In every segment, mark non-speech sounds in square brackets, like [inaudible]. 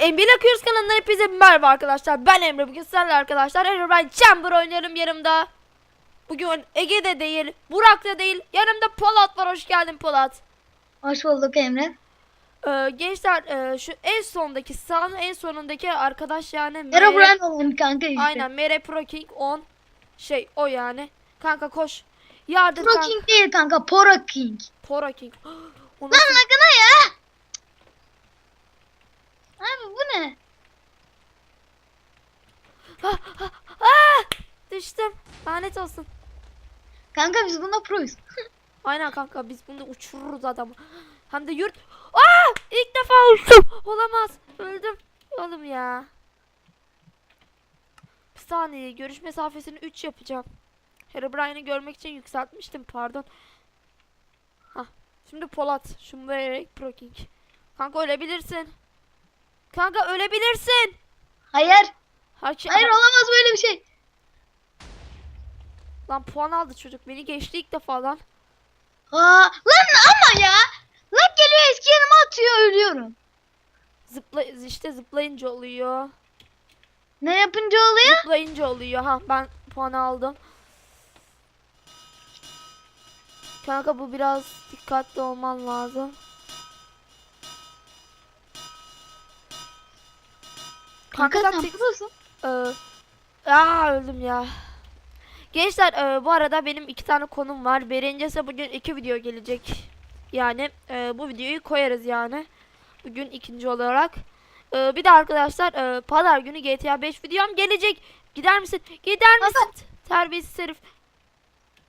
NBA Akıyoruz kanalından hepinize merhaba arkadaşlar. Ben Emre. Bugün sizlerle arkadaşlar Emre ben Chamber oynuyorum yanımda. Bugün Ege de değil, Burak da değil. Yanımda Polat var. Hoş geldin Polat. Hoş bulduk Emre. Ee, gençler e, şu en sondaki sağın en sonundaki arkadaş yani Mere- Brand olan kanka işte. Aynen Mere Pro King 10 şey o yani. Kanka koş. Yardım Pro kanka. King değil kanka, Poro King. Pro King. [gasps] Lan lagına ya. Abi bu ne? Ah! Düştüm. Lanet olsun. Kanka biz bunda proyuz. [laughs] Aynen kanka biz bunu uçururuz adamı. Hem de yurt. Aa! İlk defa uçtum. Olamaz. Öldüm. Oğlum ya. Bir saniye. Görüş mesafesini 3 yapacağım. Herobrine'i görmek için yükseltmiştim. Pardon. Hah. Şimdi Polat. Şunu vererek Pro King. Kanka ölebilirsin. Kanka ölebilirsin. Hayır. Her şey... Hayır olamaz böyle bir şey. Lan puan aldı çocuk. Beni geçti ilk defa lan. Aa, lan ama ya. Lag geliyor eski yanıma atıyor ölüyorum. Zıpla işte zıplayınca oluyor. Ne yapınca oluyor? Zıplayınca oluyor. Ha ben puan aldım. Kanka bu biraz dikkatli olman lazım. Kanka, sen prosun. Ee, aa öldüm ya. Gençler e, bu arada benim iki tane konum var. Birincisi bugün iki video gelecek. Yani e, bu videoyu koyarız yani. Bugün ikinci olarak. E, bir de arkadaşlar e, pazar günü GTA 5 videom gelecek. Gider misin? Gider misin? Terbiyesiz herif.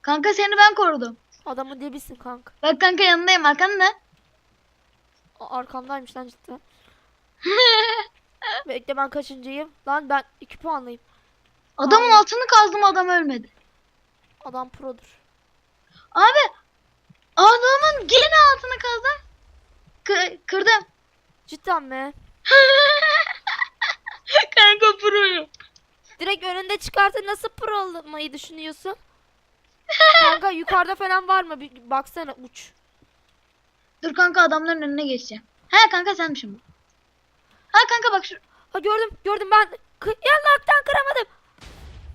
Kanka seni ben korudum. Adamın dibisin kanka. Bak kanka yanındayım arkanda. Arkamdaymış lan cidden. [laughs] Bekle ben kaçıncıyım? Lan ben 2 puanlıyım. Adamın altını kazdım adam ölmedi. Adam produr. Abi adamın gene altını kazdım. Kı- kırdım. Cidden mi? [laughs] kanka proyum. Direkt önünde çıkartıp nasıl pro olmayı düşünüyorsun? [laughs] Kanka yukarıda falan var mı? Bir baksana uç. Dur kanka adamların önüne geçeceğim. He kanka senmişim bu. Ha kanka bak şu. Ha gördüm gördüm ben. Ya laktan kıramadım.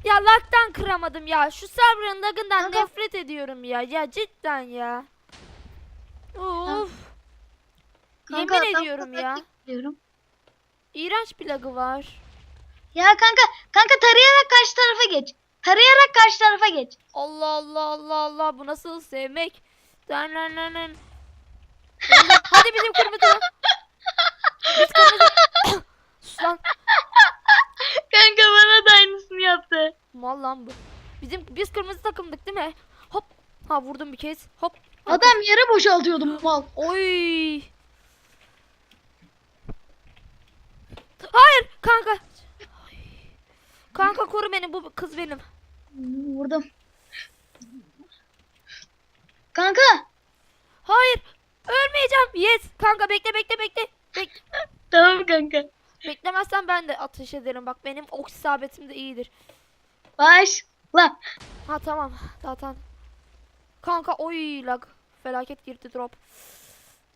Ya laktan kıramadım ya. Şu server'ın lagından Kanka. nefret ediyorum ya. Ya cidden ya. Uf. Kanka, Yemin ediyorum ya. Diyorum. İğrenç bir lagı var. Ya kanka kanka tarayarak karşı tarafa geç. Tarayarak karşı tarafa geç. Allah Allah Allah Allah bu nasıl sevmek? Danananın. [laughs] Hadi bizim kırmızı. Biz kırmızı. [laughs] Sus lan. [laughs] Kanka bana da aynısını yaptı. Mal lan bu. Bizim biz kırmızı takımdık değil mi? Hop. Ha vurdum bir kez. Hop. Adam yere boşaltıyordu mal. Oy. Hayır kanka. Ay. Kanka koru beni bu kız benim. Vurdum. Kanka. Hayır. Ölmeyeceğim. Yes. Kanka bekle bekle bekle. Bekle. Tamam kanka. Beklemezsen ben de ateş ederim. Bak benim ok isabetim de iyidir. Başla. Ha tamam. Zaten. Kanka oy lag. Felaket girdi drop.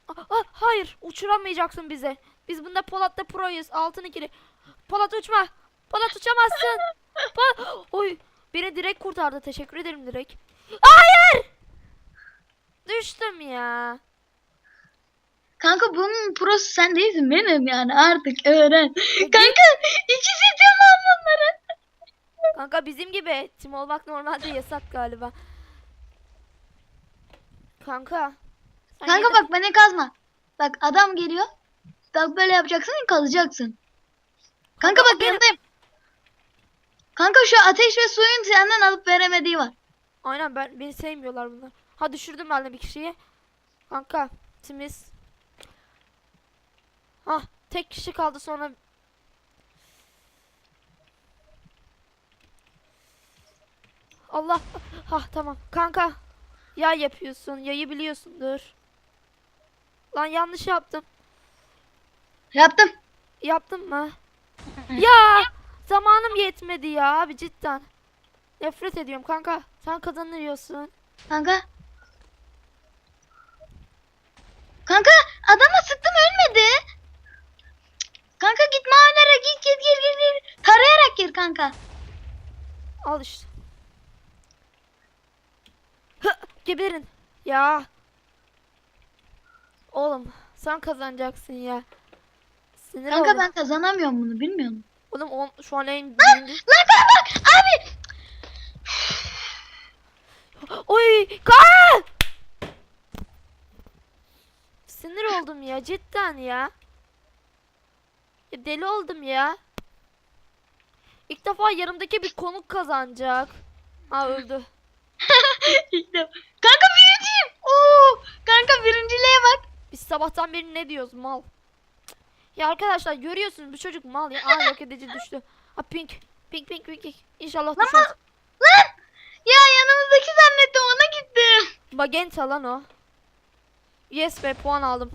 Ah, ah, hayır. Uçuramayacaksın bize. Biz bunda Polat'ta proyuz. Altın ikili. Polat uçma. Polat uçamazsın. Polat. Oy. Beni direkt kurtardı. Teşekkür ederim direkt. Hayır. Düştüm ya. Kanka bunun prosu sen değilsin benim yani artık öğren. Kanka ikisi tamam bunların. Kanka bizim gibi tim olmak normalde yasak galiba. Kanka. sen Kanka yedin- bak beni kazma. Bak adam geliyor. Bak böyle yapacaksın kazacaksın. Kanka bak benim- yanındayım. Kanka şu ateş ve suyun senden alıp veremediği var. Aynen ben beni sevmiyorlar bunlar. Ha düşürdüm ben de bir kişiyi. Kanka timiz. Ah tek kişi kaldı sonra. Allah. Ha tamam. Kanka. Yay yapıyorsun. Yayı biliyorsundur. Lan yanlış yaptım. Yaptım. Yaptın mı? ya zamanım yetmedi ya abi cidden. Nefret ediyorum kanka. Sen kazanıyorsun. Kanka. Kanka adama sıktım ölmedi. Kanka Hayır kanka. Al işte. Hı, geberin. Ya. Oğlum sen kazanacaksın ya. Sinir Kanka oldum. ben kazanamıyorum bunu bilmiyor musun? Oğlum on, şu an en birinci. Lan bak bak abi. Oy kan! Sinir oldum ya cidden ya. Ya. Deli oldum ya. İlk defa yanımdaki bir konuk kazanacak. Ha öldü. [laughs] Kanka birinciyim. Oo, kanka birinciliğe bak. Biz sabahtan beri ne diyoruz mal. Ya arkadaşlar görüyorsunuz bu çocuk mal ya. Aa yok edici düştü. Ha pink. Pink pink pink. pink. İnşallah Lan, düşmez. lan. Ya yanımızdaki zannettim ona gittim. Magenta lan o. Yes be puan aldım.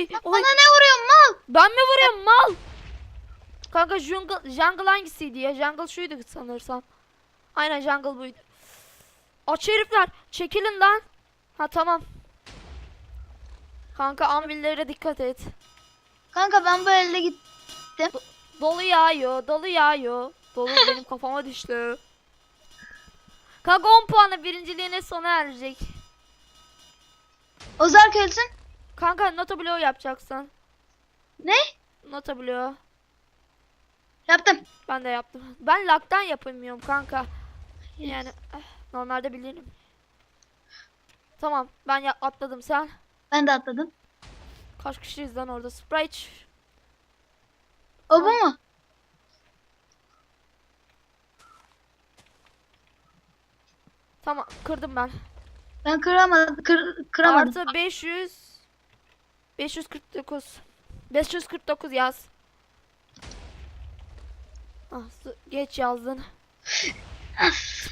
Oy, oy. Bana ne vuruyorsun mal? Ben mi vuruyorum mal? Kanka jungle, jungle hangisiydi ya? Jungle şuydu sanırsam. Aynen jungle buydu. Aç herifler. Çekilin lan. Ha tamam. Kanka anvillere dikkat et. Kanka ben bu elde gittim. Dolu yağıyor, dolu yağıyor. Dolu [laughs] benim kafama düştü. Kanka 10 puanla birinciliğine sona erecek. Ozark ölsün. Kanka nota bloğu yapacaksın. Ne? Nota bloğu. Yaptım. Ben de yaptım. Ben laktan yapamıyorum kanka. Yani eh, normalde bilirim. Tamam ben ya atladım sen. Ben de atladım. Kaç kişiyiz lan orada? Sprite. O bu mu? Tamam kırdım ben. Ben kıramadım. Kır, kıramadım. Artı 500. 549. 549 yaz. Ah, geç yazdın.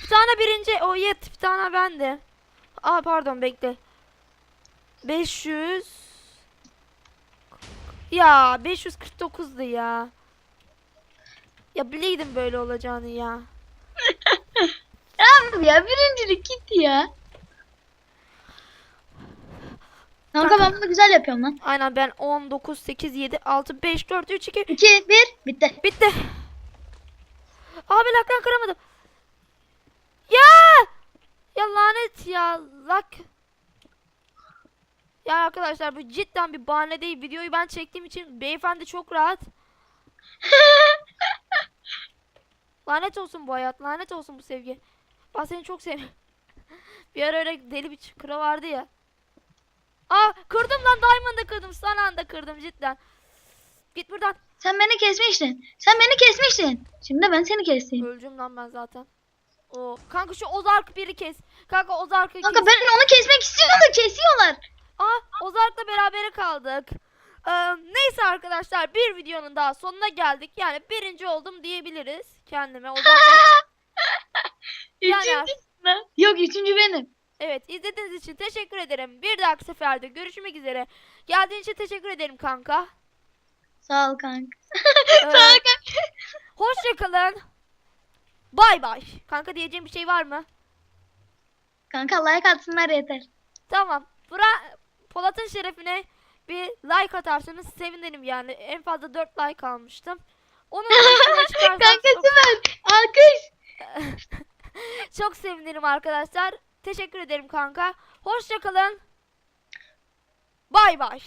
bir tane birinci. O yet bir tane bende. Aa pardon bekle. 500. Ya 549'du ya. Ya bileydim böyle olacağını ya. [laughs] Abi ya birincilik gitti ya. Kanka ben bunu güzel yapıyorum lan. Aynen ben 10, 9, 8, 7, 6, 5, 4, 3, 2, 2, 1, bitti. Bitti. Abi laktan kıramadım. Ya! Ya lanet ya. Lak. Ya arkadaşlar bu cidden bir bahane değil. Videoyu ben çektiğim için beyefendi çok rahat. [laughs] Lanet olsun bu hayat. Lanet olsun bu sevgi. Ben seni çok seviyorum. [laughs] bir ara öyle deli bir çıkıra vardı ya. Aa kırdım lan Diamond'ı kırdım. Son anda kırdım cidden. Git buradan. Sen beni kesmiştin. Sen beni kesmiştin. Şimdi ben seni kestim. Öleceğim lan ben zaten. O kanka şu Ozark biri kes. Kanka Ozark'ı kes. Kanka ben onu kesmek istiyorum da kesiyorlar. Aa Ozark'la berabere kaldık. Ee, neyse arkadaşlar bir videonun daha sonuna geldik. Yani birinci oldum diyebiliriz kendime. Ozark'la... [laughs] Yani- Üçüncü? Yok üçüncü benim. Evet izlediğiniz için teşekkür ederim. Bir dahaki seferde görüşmek üzere. Geldiğin için teşekkür ederim kanka. Sağ ol kanka. [laughs] Sağ ol kanka. Hoşçakalın. Bay bay. Kanka diyeceğim bir şey var mı? Kanka like atsınlar yeter. Tamam. Bura Polat'ın şerefine bir like atarsanız sevinirim yani. En fazla 4 like almıştım. Onun [laughs] kanka çok, süper. Alkış. [laughs] çok sevinirim arkadaşlar. Teşekkür ederim kanka. Hoşçakalın. Bay bay.